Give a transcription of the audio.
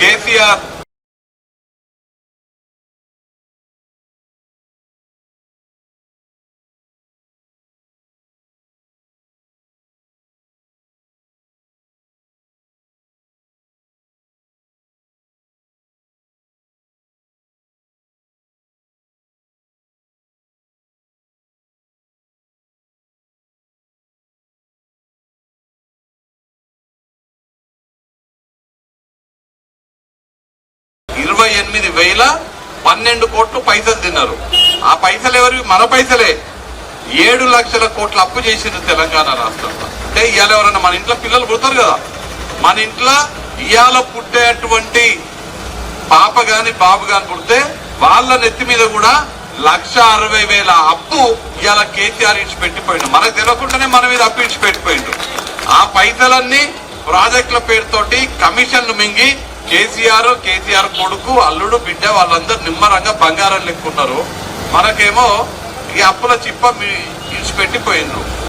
కేసీఆర్ ఇరవై ఎనిమిది వేల పన్నెండు కోట్లు పైసలు తిన్నారు. ఆ పైసలు ఎవరివి? మన పైసలే. ఏడు లక్షల కోట్లు అప్పు చేసింది తెలంగాణ రాష్ట్రంలో అంటే ఇవాళ ఎవరన్నా మన ఇంట్లో పిల్లలు పుడతారు కదా. మన ఇంట్లో ఇవాళ పుట్టేటువంటి పాప గాని బాబు గాని పుడితే వాళ్ళ నెత్తి మీద కూడా లక్ష అరవై వేల అప్పు ఇవాళ కేసీఆర్ ఇచ్చి పెట్టిపోయిండు మనకు తెలియకుండానే మన మీద అప్పు ఇచ్చి పెట్టిపోయిండు ఆ పైసలన్నీ ప్రాజెక్టుల పేరుతోటి కమిషన్లు మింగి కేసీఆర్ కేసీఆర్ కొడుకు అల్లుడు బిడ్డ వాళ్ళందరూ నిమ్మరంగా బంగారం లెక్కున్నారు మనకేమో ఈ అప్పుల చిప్ప మీ- పోయిండ్రు